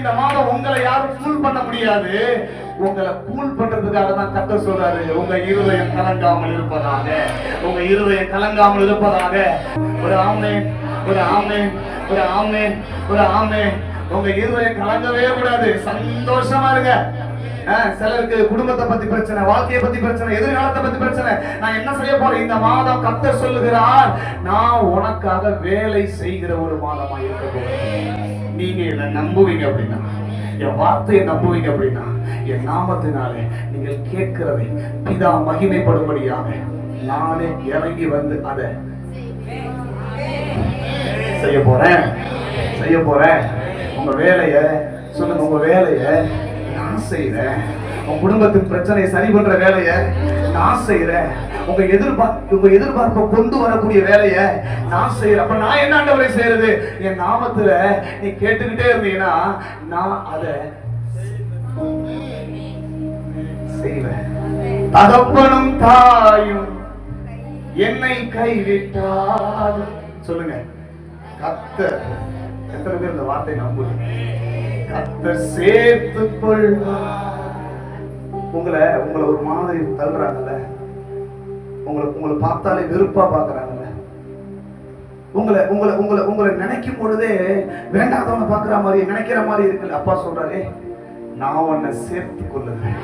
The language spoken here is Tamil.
இந்த மாதம் உங்களை யாரும் ஃபூல் பண்ண முடியாது. உங்களை கூல் பண்றதுக்காக தான் கத்த சொல்றாரு. உங்க இருதயம் கலங்காமல் இருப்பதாக. உங்க இருதயம் கலங்காமல் இருப்பதாக. ஒரு ஆமே ஒரு ஆமே ஒரு ஆமே ஒரு ஆமே உங்க இருதயம் கலங்கவே கூடாது. சந்தோஷமா இருங்க. ஆஹ், சிலருக்கு குடும்பத்தை பத்தி பிரச்சனை வாழ்க்கையை பத்தி பிரச்சனை எதிர்காலத்தை பத்தி பிரச்சனை. நான் என்ன செய்ய போறேன்? இந்த மாதம் கத்த சொல்லுகிறார் நான் உனக்காக வேலை செய்கிற ஒரு மாதமா இருக்க போறேன் நீங்க என்ன நம்புவீங்க அப்படின்னா என் வார்த்தையை நம்புவீங்க அப்படின்னா என் நாமத்தினாலே நீங்கள் கேட்கிறதை பிதா மகிமைப்படும்படியாக நானே இறங்கி வந்து அதை செய்ய போறேன். செய்ய போறேன். உங்க வேலைய சொல்லுங்க உங்க வேலைய நான் செய்யறேன் உங்க குடும்பத்தின் பிரச்சனையை சரி பண்ற வேலைய நான் செய்யறேன் உங்க எதிர்பார்ப்பு உங்க எதிர்பார்ப்பை கொண்டு வரக்கூடிய வேலைய நான் செய்யறேன் அப்ப நான் என்ன ஆண்டவரை செய்யறது என் நாமத்துல நீ கேட்டுக்கிட்டே இருந்தீங்கன்னா நான் அதை செய்வேன். தகப்பனும் தாயும் என்னை கைவிட்டார் சொல்லுங்க. கத்தர். எத்தனை பேர் இந்த வார்த்தை நம்புறீங்க கத்தர் சேர்த்து உங்களை உங்களை ஒரு மாதிரி தள்ளுறாங்கல்ல? உங்களை உங்களை பார்த்தாலே வெறுப்பா பாக்குறாங்கல்ல உங்களை உங்களை உங்களை உங்களை நினைக்கும் பொழுதே வேண்டாதவனை பாக்குற மாதிரி நினைக்கிற மாதிரி இருக்குல்ல? அப்பா சொல்றாரே நான் உன்னை சேர்த்து கொள்ளுறேன்